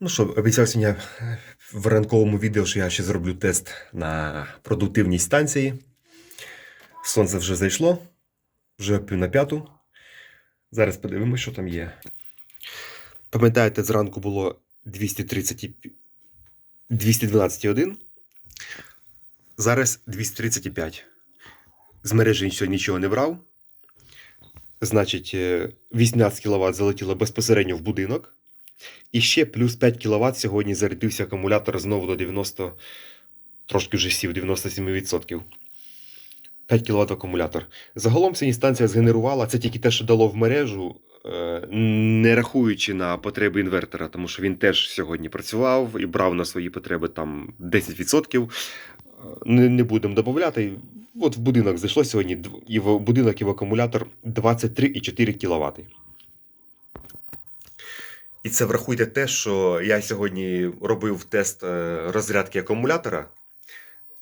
Ну що, обіцяв сьогодні в ранковому відео, що я ще зроблю тест на продуктивність станції. Сонце вже зайшло, вже пів на п'яту. Зараз подивимося, що там є. Пам'ятаєте, зранку було 230 212,1. Зараз 235. З мережі ще нічого не брав. Значить, е, 18 кВт залетіло безпосередньо в будинок. І ще плюс 5 кВт сьогодні зарядився акумулятор знову до 90, трошки вже сів, 97%. 5 кВт акумулятор. Загалом сьогодні станція згенерувала, це тільки те, що дало в мережу, е, не рахуючи на потреби інвертора, тому що він теж сьогодні працював і брав на свої потреби там 10%. Е, Не, не будемо додати. От в будинок зайшло сьогодні, і в будинок і в акумулятор 23,4 кВт. І це врахуйте те, що я сьогодні робив тест е, розрядки акумулятора.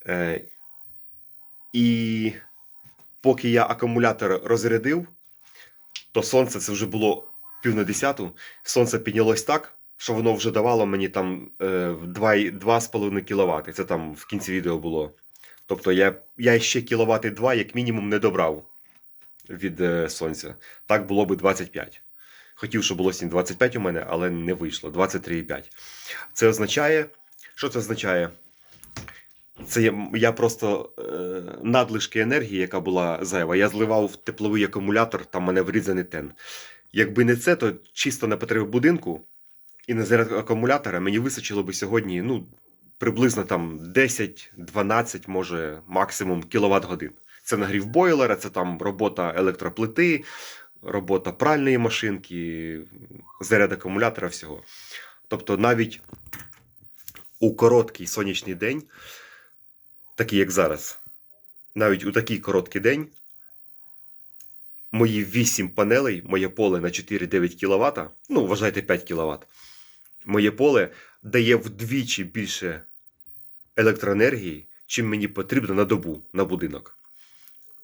Е, І поки я акумулятор розрядив, то сонце це вже було пів на десяту. Сонце піднялось так, що воно вже давало мені там е, 2,5 кВт. Це там в кінці відео було. Тобто я, я ще кіловати 2 як мінімум не добрав від е, сонця. Так було би 25. Хотів, щоб було 7,25 у мене, але не вийшло. 23,5. Це означає. Що це означає? Це я, я просто е, надлишки енергії, яка була зайва, я зливав в тепловий акумулятор, там мене врізаний тен. Якби не це, то чисто на потреби будинку і на заряд акумулятора мені вистачило би сьогодні ну, приблизно там 10-12, може, максимум кіловат годин. Це нагрів бойлера, це там робота електроплити, робота пральної машинки, заряд акумулятора, всього. Тобто навіть у короткий сонячний день, такий як зараз, навіть у такий короткий день, мої 8 панелей, моє поле на 4-9 кВт, ну, вважайте 5 кВт, моє поле дає вдвічі більше електроенергії, чим мені потрібно на добу на будинок.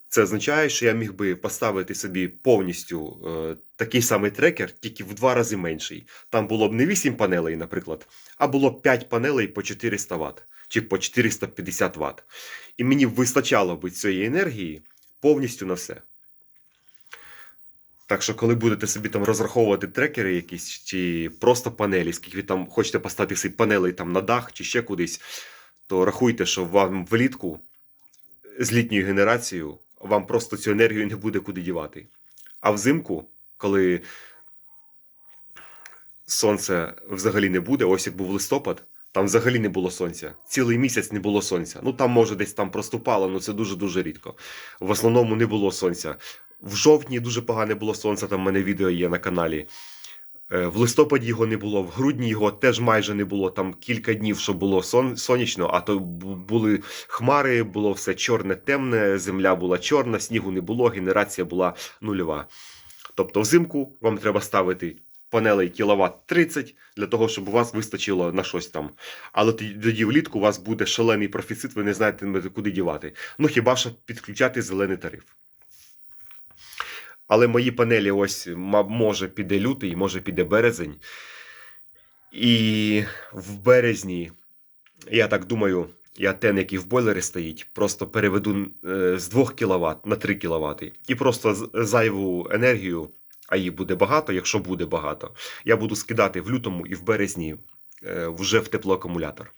Це означає, що я міг би поставити собі повністю е, такий самий трекер, тільки в два рази менший. Там було б не 8 панелей, наприклад, а було б 5 панелей по 400 Вт чи по 450 Вт. І мені вистачало б цієї енергії повністю на все. Так що, коли будете собі там розраховувати трекери якісь, чи просто панелі, скільки ви там хочете поставити собі панелей там на дах чи ще кудись, то рахуйте, що вам влітку з літньою генерацією вам просто цю енергію не буде куди дівати. А взимку, коли сонця взагалі не буде, ось як був листопад, там взагалі не було сонця. Цілий місяць не було сонця. Ну там може десь там проступало, але це дуже-дуже рідко. В основному не було сонця. В жовтні дуже погане було сонце, там в мене відео є на каналі. Е, В листопаді його не було, в грудні його теж майже не було. Там кілька днів, що було сон, сонячно, а то були хмари, було все чорне, темне, земля була чорна, снігу не було, генерація була нульова. Тобто взимку вам треба ставити панелей кіловат 30 для того, щоб у вас вистачило на щось там. Але тоді тоді влітку у вас буде шалений профіцит, ви не знаєте, куди дівати. Ну хіба що підключати зелений тариф. Але мої панелі ось може піде лютий, може піде березень. І в березні, я так думаю, я тен, який в бойлері стоїть, просто переведу е, з 2 кВт на 3 кВт. І просто зайву енергію, а її буде багато, якщо буде багато, я буду скидати в лютому і в березні е, вже в теплоакумулятор.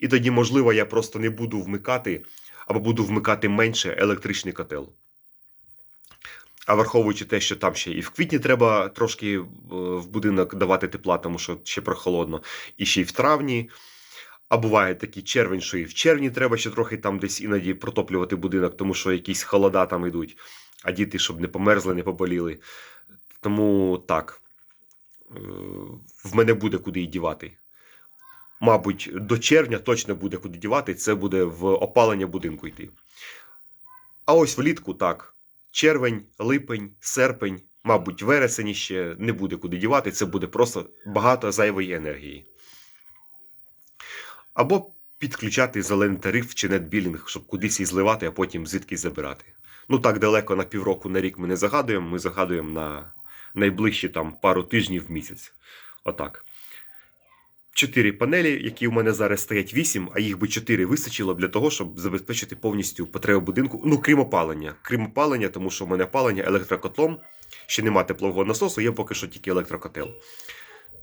І тоді, можливо, я просто не буду вмикати або буду вмикати менше електричний котел. А враховуючи те, що там ще і в квітні треба трошки е, в будинок давати тепла, тому що ще прохолодно, і ще й в травні. А буває такий червень, що і в червні треба ще трохи там десь іноді протоплювати будинок, тому що якісь холода там йдуть, а діти, щоб не померзли, не поболіли. Тому так, е, в мене буде куди і дівати. Мабуть, до червня точно буде куди дівати, це буде в опалення будинку йти. А ось влітку так червень, липень, серпень, мабуть, вересень ще не буде куди дівати, це буде просто багато зайвої енергії. Або підключати зелений тариф чи нетбілінг, щоб кудись її зливати, а потім звідки забирати. Ну так далеко на півроку на рік ми не загадуємо, ми загадуємо на найближчі там пару тижнів в місяць. Отак. Чотири панелі, які у мене зараз стоять 8, а їх би 4 вистачило для того, щоб забезпечити повністю потребу будинку. Ну, крім опалення. Крім опалення, тому що в мене опалення електрокотлом, ще нема теплового насосу, є поки що тільки електрокотел.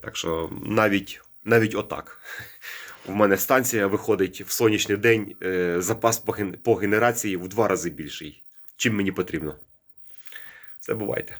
Так що навіть, навіть отак. У мене станція виходить в сонячний день, е, запас по генерації в два рази більший, чим мені потрібно. Це бувайте.